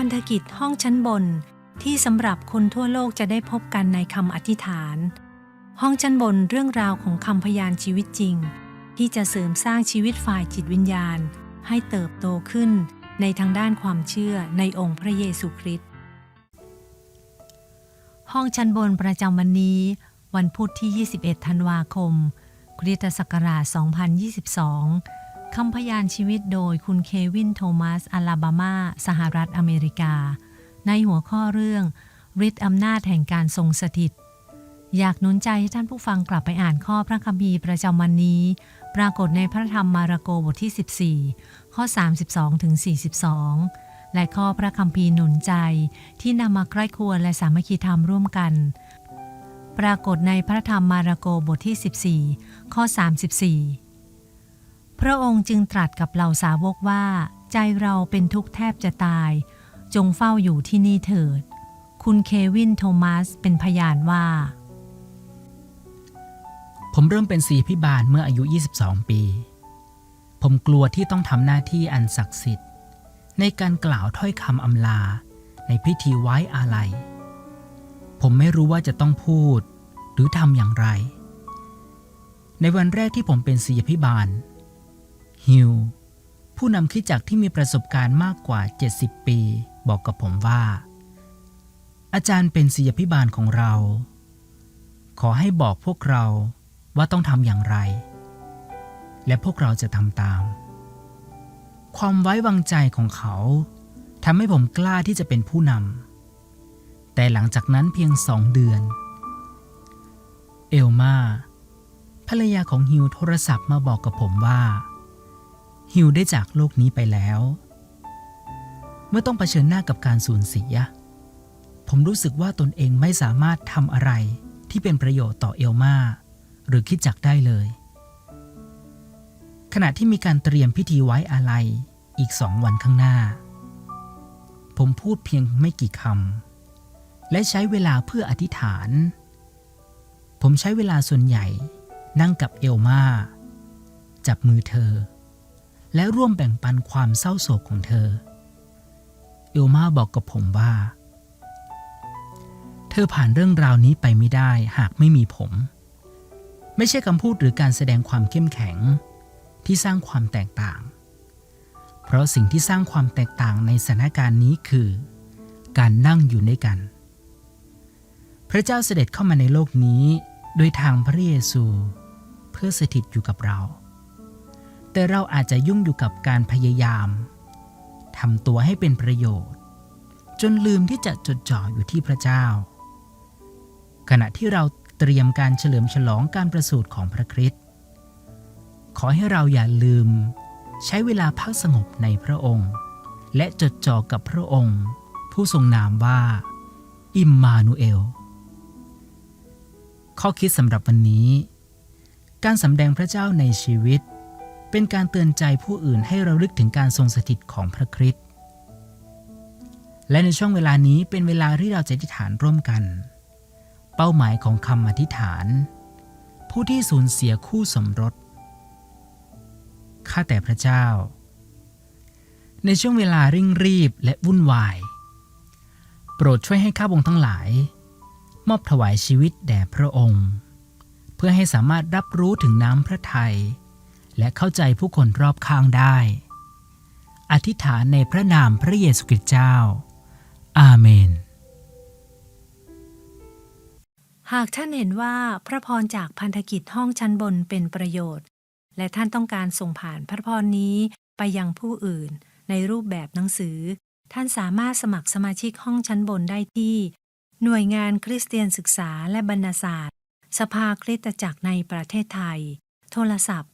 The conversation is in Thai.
พันธกิจห้องชั้นบน ที่สำหรับคนทั่วโลกจะได้พบกันในคำอธิษฐาน ห้องชั้นบนเรื่องราวของคำพยานชีวิตจริง ที่จะเสริมสร้างชีวิตฝ่ายจิตวิญญาณ ให้เติบโตขึ้นในทางด้านความเชื่อในองค์พระเยซูคริสต์ห้องชั้นบนประจำวันนี้ วันพุธที่ 21 ธันวาคม คริสตศักราช 2022 คำพยานชีวิตโดยคุณเควินโทมัสอลาบามา สหรัฐอเมริกา ในหัวข้อเรื่องฤทธิ์อำนาจแห่งการทรงสถิต อยากหนุนใจให้ท่านผู้ฟังกลับไปอ่านข้อพระคัมภีร์ประจำวันนี้ ปรากฏในพระธรรมมาระโกบทที่ 14 ข้อ 32ถึง42 และข้อพระคัมภีร์หนุนใจที่นำมาใกล้ควรและสามัคคีธรรมร่วมกัน ปรากฏในพระธรรมมาระโกบทที่ 14 ข้อ 34 ระองค์จึงตรัสกับเหล่าสาวกว่า ใจเราเป็นทุกข์แทบจะตาย จงเฝ้าอยู่ที่นี่เถิด คุณเควินโทมัสเป็นพยานว่า ผมเริ่มเป็นศิษยาพิบาลเมื่ออายุ 22 ปี ผมกลัวที่ต้องทำหน้าที่อันศักดิ์สิทธิ์ ในการกล่าวถ้อยคำอำลาในพิธีไว้อาลัย ผมไม่รู้ว่าจะต้องพูดหรือทำอย่างไร ในวันแรกที่ผมเป็นศิษยพิบาล ฮิวผู้นำคิดจักที่มีประสบการณ์มากกว่า 70 ปี บอกกับผมว่า อาจารย์เป็นศิษยพิบาลของเรา ขอให้บอกพวกเราว่าต้องทำอย่างไร และพวกเราจะทำตาม ความไว้วางใจของเขาทำให้ผมกล้าที่จะเป็นผู้นำแต่หลังจากนั้นเพียงสองเดือน เอลมาภรรยาของฮิวโทรศัพท์มาบอกกับผมว่า ฮิวได้จากโลกนี้ไปแล้ว เมื่อต้องเผชิญหน้ากับการสูญเสีย ผมรู้สึกว่าตนเองไม่สามารถทำอะไรที่เป็นประโยชน์ต่อเอลมาหรือคิดจักได้เลย ขณะที่มีการเตรียมพิธีไว้อาลัยอีกสองวันข้างหน้า ผมพูดเพียงไม่กี่คำและใช้เวลาเพื่ออธิษฐาน ผมใช้เวลาส่วนใหญ่นั่งกับเอลมาจับมือเธอ และร่วมแบ่งปันความเศร้าโศกของเธอ เอลมาบอกกับผมว่า เธอผ่านเรื่องราวนี้ไปไม่ได้หากไม่มีผม ไม่ใช่คำพูดหรือการแสดงความเข้มแข็งที่สร้างความแตกต่าง เพราะสิ่งที่สร้างความแตกต่างในสถานการณ์นี้คือ การนั่งอยู่ด้วยกัน พระเจ้าเสด็จเข้ามาในโลกนี้ โดยทางพระเยซู เพื่อสถิตอยู่กับเรา แต่เราอาจจะยุ่งอยู่กับการพยายามทำตัวให้เป็นประโยชน์ จนลืมที่จะจดจ่ออยู่ที่พระเจ้า ขณะที่เราเตรียมการเฉลิมฉลองการประสูติของพระคริสต์ขอให้เราอย่าลืม ใช้เวลาพักสงบในพระองค์ และจดจ่อกับพระองค์ ผู้ทรงนามว่า อิมมานูเอล ข้อคิดสำหรับวันนี้ การสำแดงพระเจ้าในชีวิต เป็นการเตือนใจผู้อื่นให้เราลึกถึงการทรงสถิตของพระคริสต์และในช่วงเวลานี้เป็นเวลาที่เราจะอธิษฐานร่วมกัน เป้าหมายของคำอธิษฐาน ผู้ที่สูญเสียคู่สมรสข้าแต่พระเจ้า ในช่วงเวลาเร่งรีบและวุ่นวาย โปรดช่วยให้ข้าพงทั้งหลาย มอบถวายชีวิตแด่พระองค์ เพื่อให้สามารถรับรู้ถึงน้ำพระทัย และเข้าใจผู้คนรอบข้างได้ อธิษฐานในพระนามพระเยซูคริสต์เจ้า อาเมน หากท่านเห็นว่าพระพรจากพันธกิจห้องชั้นบนเป็นประโยชน์ และท่านต้องการส่งผ่านพระพรนี้ไปยังผู้อื่น ในรูปแบบหนังสือ ท่านสามารถสมัครสมาชิกห้องชั้นบนได้ที่ หน่วยงานคริสเตียนศึกษาและบรรณศาสตร์ สภาคริสตจักรในประเทศไทย โทรศัพท์